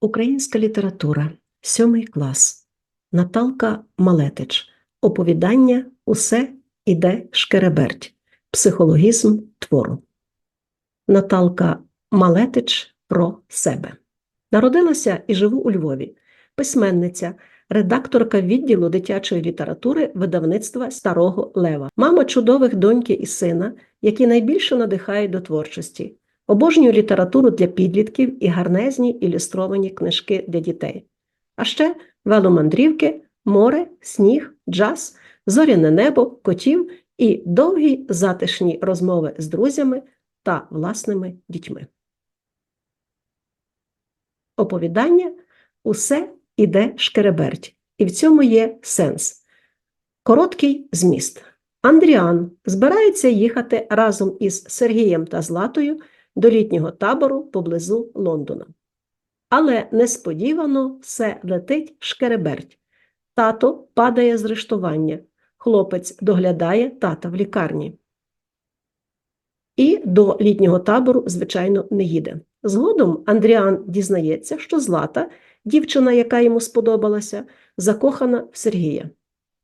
Українська література, сьомий клас. Наталка Малетич. Оповідання Усе іде шкереберть. Психологізм твору. Наталка Малетич про себе. Народилася і живу у Львові. Письменниця, редакторка відділу дитячої літератури видавництва Старого Лева, мама чудових доньки і сина, які найбільше надихають до творчості. Обожнюю літературу для підлітків і гарнезні ілюстровані книжки для дітей. А ще веломандрівки, море, сніг, джаз, зоряне небо, котів і довгі затишні розмови з друзями та власними дітьми. Оповідання Усе іде шкереберть, і в цьому є сенс. Короткий зміст. Андріан збирається їхати разом із Сергієм та Златою до літнього табору поблизу Лондона. Але несподівано все летить шкереберть. Тато падає з рештування. Хлопець доглядає тата в лікарні. І до літнього табору, звичайно, не їде. Згодом Андріан дізнається, що Злата, дівчина, яка йому сподобалася, закохана в Сергія.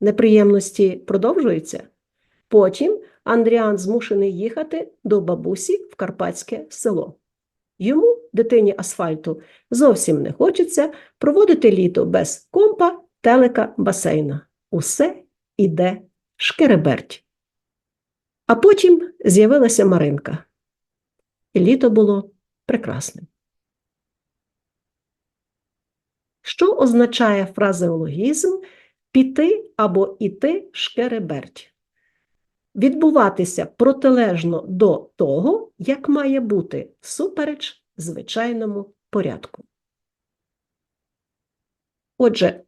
Неприємності продовжуються. Потім Андріан змушений їхати до бабусі в Карпатське село. Йому, дитині асфальту, зовсім не хочеться проводити літо без компа, телека, басейна. Усе іде шкереберть. А потім з'явилася Маринка. І літо було прекрасним. Що означає фразеологізм піти або іти шкереберть? Відбуватися протилежно до того, як має бути всупереч звичайному порядку. Отже,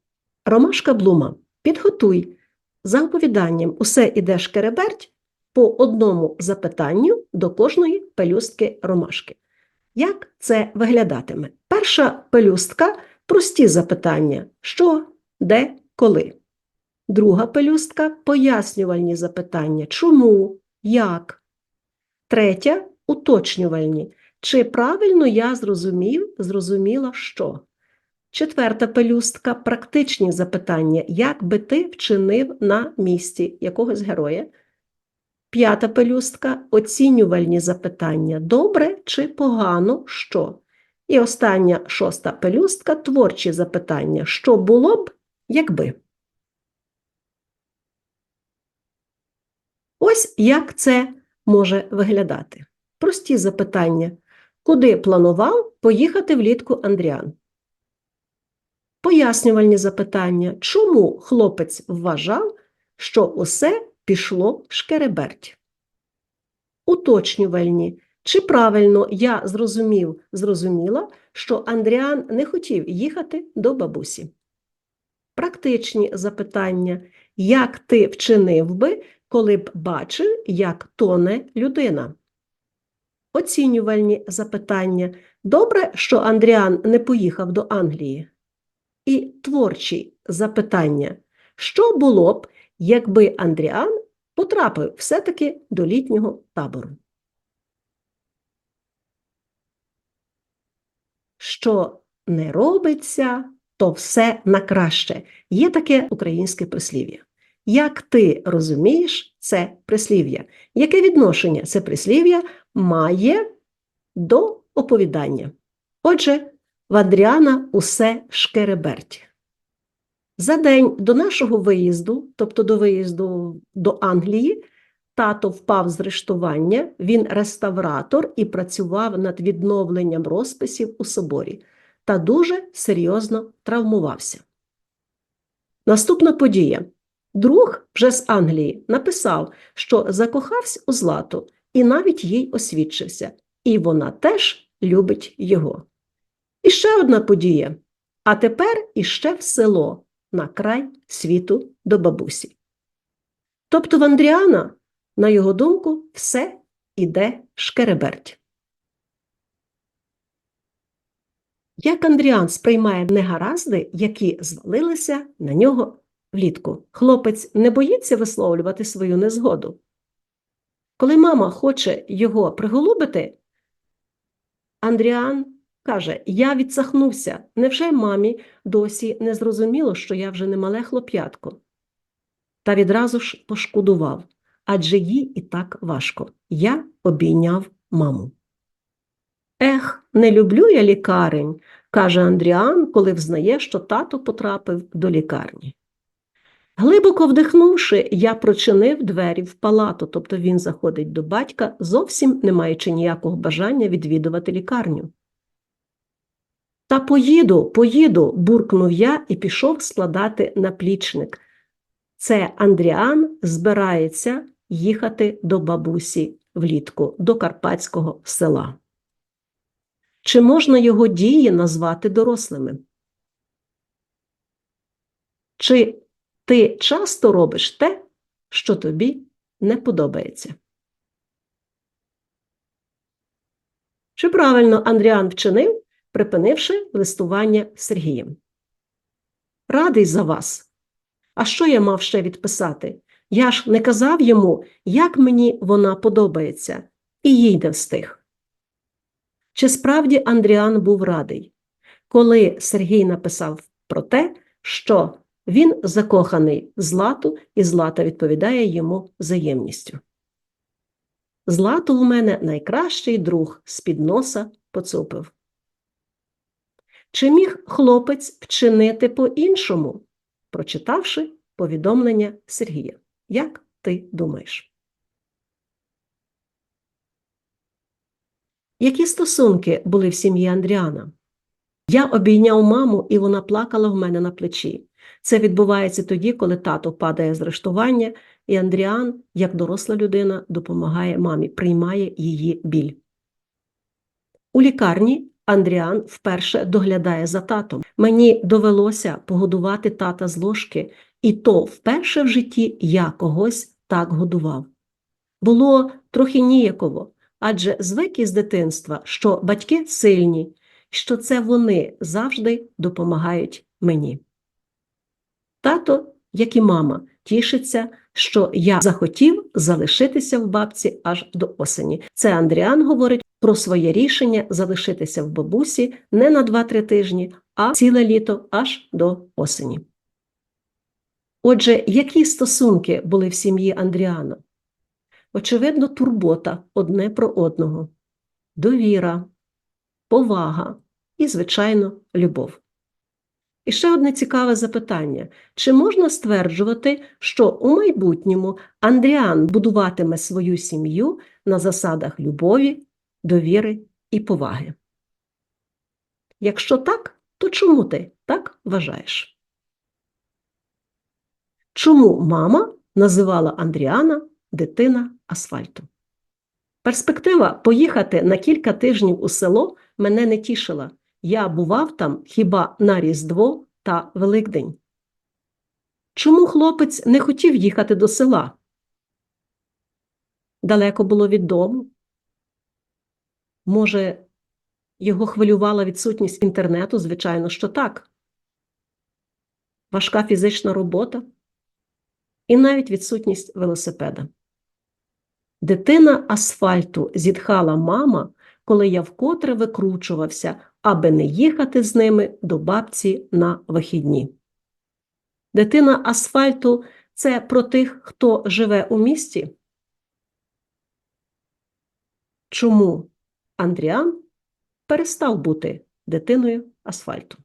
Ромашка Блума, підготуй за оповіданням усе іде шкереберть по одному запитанню до кожної пелюстки ромашки. Як це виглядатиме? Перша пелюстка прості запитання: що, де, коли. Друга пелюстка пояснювальні запитання чому, як. Третя уточнювальні. Чи правильно я зрозумів, зрозуміла що. Четверта пелюстка практичні запитання, як би ти вчинив на місці якогось героя. П'ята пелюстка оцінювальні запитання добре чи погано що. І остання шоста пелюстка творчі запитання, що було б, якби. Ось як це може виглядати. Прості запитання. Куди планував поїхати влітку Андріан? Пояснювальні запитання. Чому хлопець вважав, що усе пішло шкереберть? Уточнювальні. Чи правильно я зрозумів, зрозуміла, що Андріан не хотів їхати до бабусі? Практичні запитання. Як ти вчинив би, коли б бачив, як тоне людина. Оцінювальні запитання. Добре, що Андріан не поїхав до Англії. І творчі запитання. Що було б, якби Андріан потрапив все-таки до літнього табору? Що не робиться, то все на краще. Є таке українське прислів'я. Як ти розумієш це прислів'я? Яке відношення це прислів'я має до оповідання? Отже, в Адріана усе шкереберть. За день до нашого виїзду, тобто до виїзду до Англії, тато впав з рештування, він реставратор і працював над відновленням розписів у соборі та дуже серйозно травмувався. Наступна подія. Друг вже з Англії написав, що закохався у Злату і навіть їй освідчився, і вона теж любить його. І ще одна подія. А тепер іще в село, на край світу до бабусі. Тобто в Андріана, на його думку, все іде шкереберть. Як Андріан сприймає негаразди, які звалилися на нього влітку. Хлопець не боїться висловлювати свою незгоду. Коли мама хоче його приголубити, Андріан Каже, я відсахнувся. Невже мамі досі не зрозуміло, що я вже не мале хлоп'ятко? Та відразу ж пошкодував, адже їй і так важко. Я обійняв маму. Ех, не люблю я лікарень, каже Андріан, коли взнає, що тато потрапив до лікарні. Глибоко вдихнувши, я прочинив двері в палату, тобто він заходить до батька, зовсім не маючи ніякого бажання відвідувати лікарню. Та поїду, поїду, буркнув я і пішов складати наплічник. Це Андріан збирається їхати до бабусі влітку, до карпатського села. Чи можна його дії назвати дорослими? Чи ти часто робиш те, що тобі не подобається? Чи правильно Андріан вчинив, припинивши листування Сергієм? Радий за вас. А що я мав ще відписати? Я ж не казав йому, як мені вона подобається, і їй не встиг. Чи справді Андріан був радий, коли Сергій написав про те, що він закоханий Злату, і Злата відповідає йому взаємністю. Злато у мене найкращий друг з-під носа поцупив. Чи міг хлопець вчинити по-іншому, прочитавши повідомлення Сергія? Як ти думаєш? Які стосунки були в сім'ї Андріана? Я обійняв маму, і вона плакала в мене на плечі. Це відбувається тоді, коли тато падає з арештування, і Андріан, як доросла людина, допомагає мамі, приймає її біль. У лікарні Андріан вперше доглядає за татом. Мені довелося погодувати тата з ложки, і то вперше в житті я когось так годував. Було трохи ніяково, адже звик із дитинства, що батьки сильні, що це вони завжди допомагають мені. Тато, як і мама, тішиться, що я захотів залишитися в бабці аж до осені. Це Андріан говорить про своє рішення залишитися в бабусі не на 2-3 тижні, а ціле літо аж до осені. Отже, які стосунки були в сім'ї Андріана? Очевидно, турбота одне про одного, довіра, повага і, звичайно, любов. І ще одне цікаве запитання: чи можна стверджувати, що у майбутньому Андріан будуватиме свою сім'ю на засадах любові, довіри і поваги? Якщо так, то чому ти так вважаєш? Чому мама називала Андріана дитина асфальту? Перспектива поїхати на кілька тижнів у село мене не тішила. Я бував там хіба на Різдво та Великдень. Чому хлопець не хотів їхати до села? Далеко було від дому? Може, його хвилювала відсутність інтернету? Звичайно, що так. Важка фізична робота і навіть відсутність велосипеда. Дитина асфальту зітхала мама, коли я вкотре викручувався, аби не їхати з ними до бабці на вихідні. Дитина асфальту це про тих, хто живе у місті. Чому Андріан перестав бути дитиною асфальту?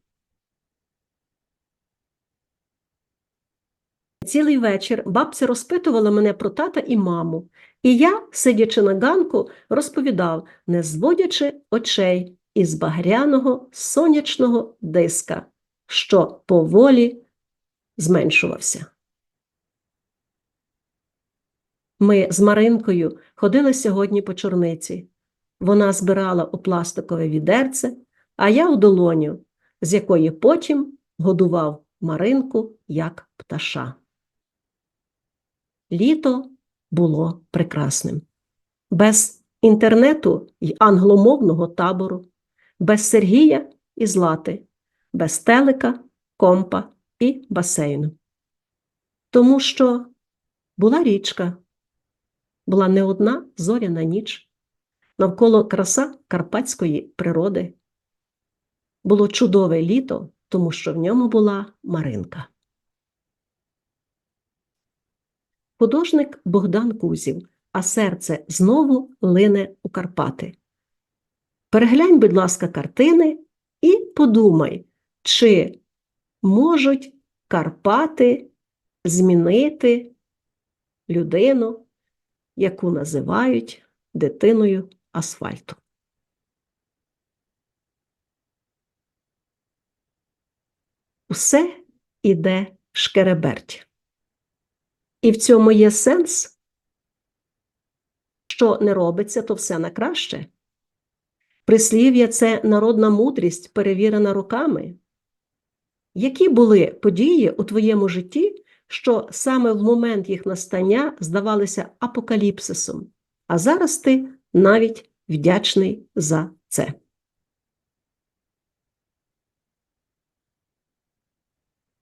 Цілий вечір бабця розпитувала мене про тата і маму, і я, сидячи на ганку, розповідав, не зводячи очей із багряного сонячного диска, що поволі зменшувався. Ми з Маринкою ходили сьогодні по чорниці. Вона збирала у пластикове відерце, а я у долоню, з якої потім годував Маринку як пташа. Літо було прекрасним. Без інтернету й англомовного табору, без Сергія і Злати, без телека, компа і басейну. Тому що була річка, була не одна зоряна ніч, навколо краса карпатської природи, було чудове літо, тому що в ньому була Маринка. Художник Богдан Кузів, а серце знову лине у Карпати. Переглянь, будь ласка, картини і подумай, чи можуть Карпати змінити людину, яку називають дитиною асфальту. Усе іде шкереберть. І в цьому є сенс, що не робиться, то все на краще. Прислів'я це народна мудрість, перевірена роками. Які були події у твоєму житті, що саме в момент їх настання здавалися апокаліпсисом, а зараз ти навіть вдячний за це?